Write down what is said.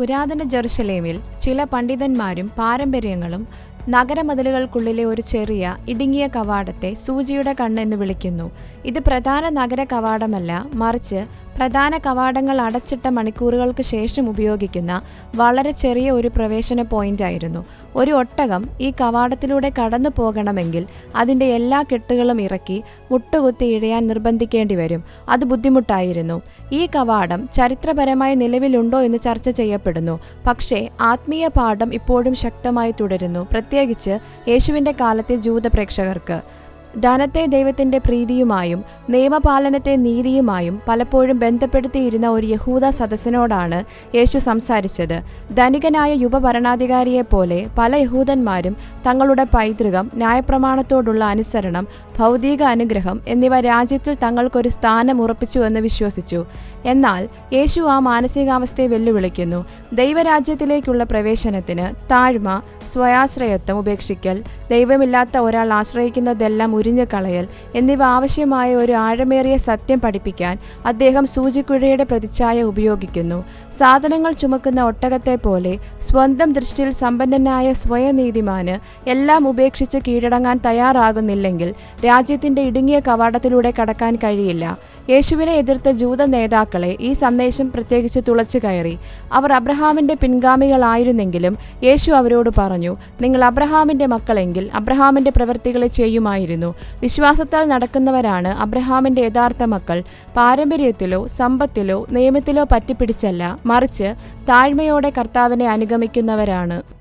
പുരാതന ജെറുസലേമിൽ ചില പണ്ഡിതന്മാരും പാരമ്പര്യങ്ങളും നഗരമതിലുകൾക്കുള്ളിലെ ഒരു ചെറിയ ഇടുങ്ങിയ കവാടത്തെ സൂചിയുടെ കണ്ണെന്ന് വിളിക്കുന്നു. ഇത് പ്രധാന നഗര കവാടമല്ല മറിച്ച് പ്രധാന കവാടങ്ങൾ അടച്ചിട്ട മണിക്കൂറുകൾക്ക് ശേഷം ഉപയോഗിക്കുന്ന വളരെ ചെറിയ ഒരു പ്രവേശന പോയിന്റ് ആയിരുന്നു. ഒരു ഒട്ടകം ഈ കവാടത്തിലൂടെ കടന്നു പോകണമെങ്കിൽ അതിന്റെ എല്ലാ കെട്ടുകളും ഇറക്കി മുട്ടുകുത്തി ഇഴയാൻ നിർബന്ധിക്കേണ്ടി വരും. അത് ബുദ്ധിമുട്ടായിരുന്നു. ഈ കവാടം ചരിത്രപരമായി നിലവിലുണ്ടോ എന്ന് ചർച്ച ചെയ്യപ്പെടുന്നു. പക്ഷേ ആത്മീയ പാഠം ഇപ്പോഴും ശക്തമായി തുടരുന്നു. പ്രത്യേകിച്ച് യേശുവിന്റെ കാലത്തെ ജൂത പ്രേക്ഷകർക്ക്. ധനത്തെ ദൈവത്തിന്റെ പ്രീതിയുമായും നിയമപാലനത്തെ നീതിയുമായും പലപ്പോഴും ബന്ധപ്പെടുത്തിയിരുന്ന ഒരു യഹൂദ സദസ്സിനോടാണ് യേശു സംസാരിച്ചത്. ധനികനായ യുവഭരണാധികാരിയെപ്പോലെ പല യഹൂദന്മാരും തങ്ങളുടെ പൈതൃകം ന്യായപ്രമാണത്തോടുള്ള അനുസരണം ഭൗതിക അനുഗ്രഹം എന്നിവ രാജ്യത്തിൽ തങ്ങൾക്കൊരു സ്ഥാനം ഉറപ്പിച്ചുവെന്ന് വിശ്വസിച്ചു. എന്നാൽ യേശു ആ മാനസികാവസ്ഥയെ വെല്ലുവിളിക്കുന്നു. ദൈവരാജ്യത്തിലേക്കുള്ള പ്രവേശനത്തിന് താഴ്മ സ്വയാശ്രയത്വം ഉപേക്ഷിക്കൽ ദൈവമില്ലാത്ത ഒരാൾ ആശ്രയിക്കുന്നതെല്ലാം ഉരിഞ്ഞു കളയൽ എന്നിവ ആവശ്യമായ ഒരു ആഴമേറിയ സത്യം പഠിപ്പിക്കാൻ അദ്ദേഹം സൂചിക്കുഴയുടെ പ്രതിച്ഛായ ഉപയോഗിക്കുന്നു. സാധനങ്ങൾ ചുമക്കുന്ന ഒട്ടകത്തെ പോലെ സ്വന്തം ദൃഷ്ടിയിൽ സമ്പന്നനായ സ്വയനീതിമാന് എല്ലാം ഉപേക്ഷിച്ച് കീഴടങ്ങാൻ തയ്യാറാകുന്നില്ലെങ്കിൽ രാജ്യത്തിന്റെ ഇടുങ്ങിയ കവാടത്തിലൂടെ കടക്കാൻ കഴിയില്ല. യേശുവിനെ എതിർത്ത ജൂത നേതാക്കളെ ഈ സന്ദേശം പ്രത്യേകിച്ച് തുളച്ചു കയറി. അവർ അബ്രഹാമിന്റെ പിൻഗാമികളായിരുന്നെങ്കിലും യേശു അവരോട് പറഞ്ഞു നിങ്ങൾ അബ്രഹാമിന്റെ മക്കളെങ്കിൽ അബ്രഹാമിന്റെ പ്രവൃത്തികളെ ചെയ്യുമായിരുന്നു. വിശ്വാസത്താൽ നടക്കുന്നവരാണ് അബ്രഹാമിന്റെ യഥാർത്ഥ മക്കൾ. പാരമ്പര്യത്തിലോ സമ്പത്തിലോ നിയമത്തിലോ പറ്റിപ്പിടിച്ചല്ല. മറിച്ച് താഴ്മയോടെ കർത്താവിനെ അനുഗമിക്കുന്നവരാണ്.